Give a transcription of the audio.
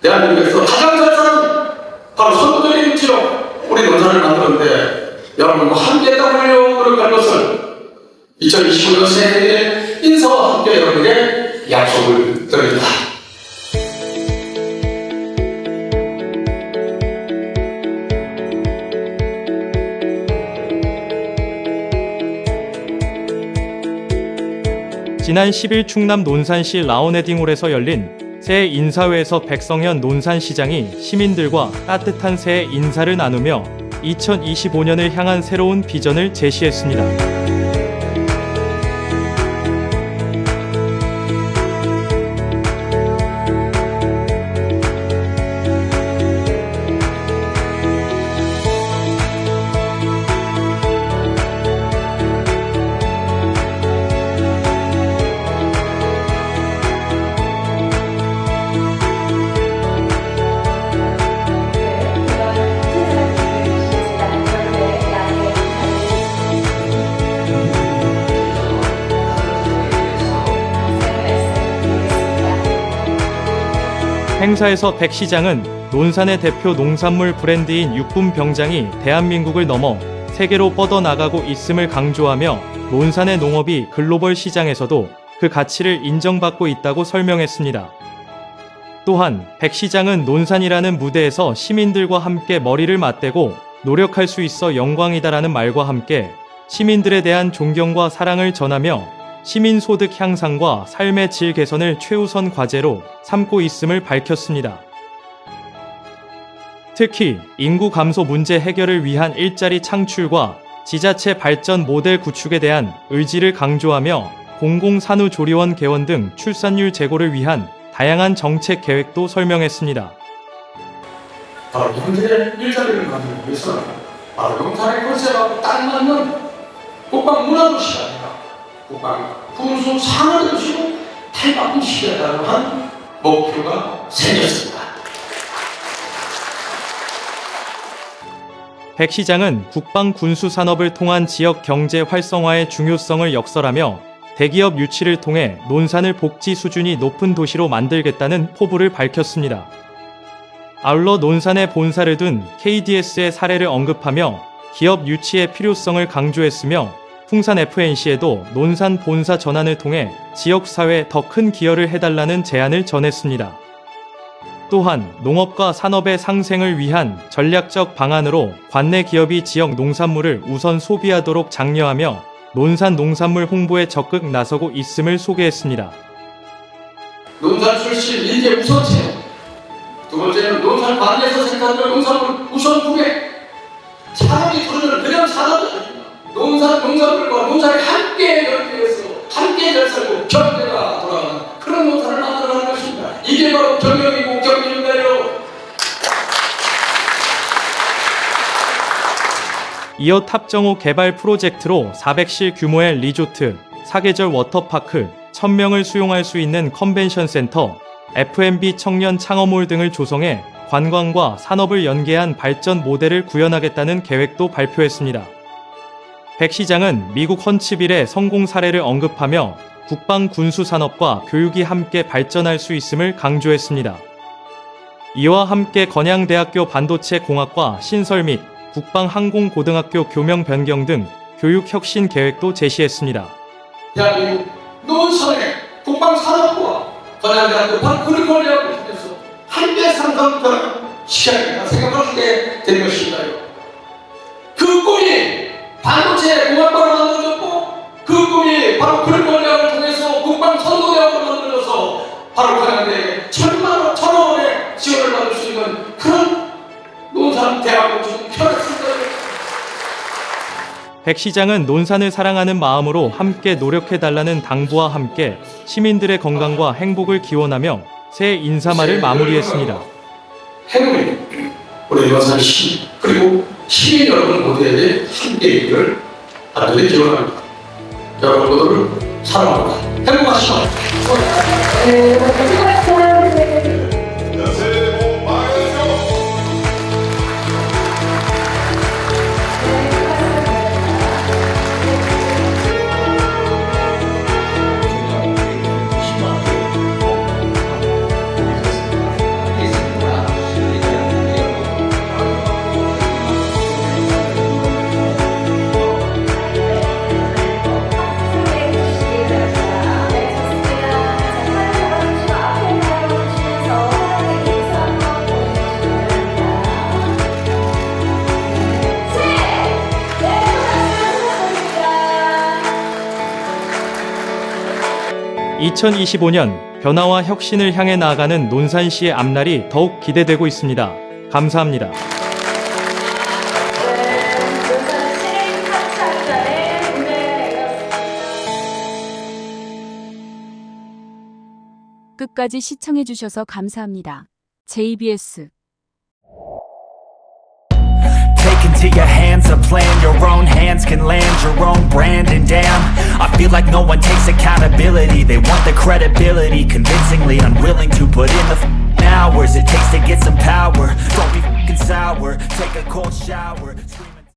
대한민국에서 가장 잘 사는 바로 선도적인 지역 우리 논산을 만들었는데 여러분 뭐 함께 따르려 노력할 것을 2025년 새해의 인사와 함께 여러분에게 약속을 드립니다. 지난 10일 충남 논산시 라온웨딩홀에서 열린 새해 인사회에서 백성현 논산시장이 시민들과 따뜻한 새해 인사를 나누며 2025년을 향한 새로운 비전을 제시했습니다. 행사에서 백 시장은 논산의 대표 농산물 브랜드인 육군 병장이 대한민국을 넘어 세계로 뻗어나가고 있음을 강조하며 논산의 농업이 글로벌 시장에서도 그 가치를 인정받고 있다고 설명했습니다. 또한 백 시장은 논산이라는 무대에서 시민들과 함께 머리를 맞대고 노력할 수 있어 영광이다라는 말과 함께 시민들에 대한 존경과 사랑을 전하며 시민 소득 향상과 삶의 질 개선을 최우선 과제로 삼고 있음을 밝혔습니다. 특히 인구 감소 문제 해결을 위한 일자리 창출과 지자체 발전 모델 구축에 대한 의지를 강조하며 공공산후조리원 개원 등 출산율 제고를 위한 다양한 정책 계획도 설명했습니다. 바로 현재 일자리를 만들기 위해서는 바로 용산의 컨셉하고 딱 맞는 국방 문화도시가 아니라 국방 군수 상하는 도시로 탈바꿈시키겠다는 한 목표가 생겼습니다. 백 시장은 국방 군수 산업을 통한 지역 경제 활성화의 중요성을 역설하며 대기업 유치를 통해 논산을 복지 수준이 높은 도시로 만들겠다는 포부를 밝혔습니다. 아울러 논산에 본사를 둔 KDS의 사례를 언급하며 기업 유치의 필요성을 강조했으며 풍산 FNC에도 논산 본사 전환을 통해 지역사회에 더 큰 기여를 해달라는 제안을 전했습니다. 또한 농업과 산업의 상생을 위한 전략적 방안으로 관내 기업이 지역 농산물을 우선 소비하도록 장려하며 논산 농산물 홍보에 적극 나서고 있음을 소개했습니다. 논산 출신 인재 우선 채용 두 번째는 논산 관내에서 생산된 농산물 우선 구매 사람이 부르는 그냥 산업 이 아닙니다 논산 농산물과 논산이 함께 연계해서 함께 잘 살고 경제가 돌아가는 그런 논산을 만들어가는 것입니다. 이게 바로 경영이고 경영인가요? 이어 탑정호 개발 프로젝트로 400실 규모의 리조트, 사계절 워터파크, 1000명을 수용할 수 있는 컨벤션 센터, F&B 청년 창업몰 등을 조성해 관광과 산업을 연계한 발전 모델을 구현하겠다는 계획도 발표했습니다. 백 시장은 미국 헌츠빌의 성공 사례를 언급하며 국방 군수 산업과 교육이 함께 발전할 수 있음을 강조했습니다. 이와 함께 건양대학교 반도체 공학과 신설 및 국방 항공 고등학교 교명 변경 등 교육 혁신 계획도 제시했습니다. 대한민국 논산의 국방 산업과 건양대학교 방크리컬리아를 통해서 함께 상상하는 시간이다 생각하게 된 것인가요? 그 꿈이 반도체 공학과로 만들어졌고 그 꿈이 바로 크리컬리아를 통해서 국방선도대학으로 만들어져서 바로 건양대에 천만 원, 천억 원의 지원을 받을 수 있는 그런 논산 대학을 지금 펴냈습니다. 백 시장은 논산을 사랑하는 마음으로 함께 노력해달라는 당부와 함께 시민들의 건강과 행복을 기원하며 새해 인사말을 마무리했습니다. 행운이 우리 여산시 그리고 시민 여러분 모두에게 함께 있기를 간절히 기원합니다. 여러분 모두를 사랑합니다. 행복하시고 2025년 변화와 혁신을 향해 나아가는 논산시의 앞날이 더욱 기대되고 있습니다. 감사합니다. 네. 끝까지 시청해 주셔서 감사합니다. JBS Take into your hands a plan Your own hands can land your own brand And feel like no one takes accountability. They want the credibility Convincingly unwilling to put in the hours It takes to get some power. Don't be sour. Take a cold shower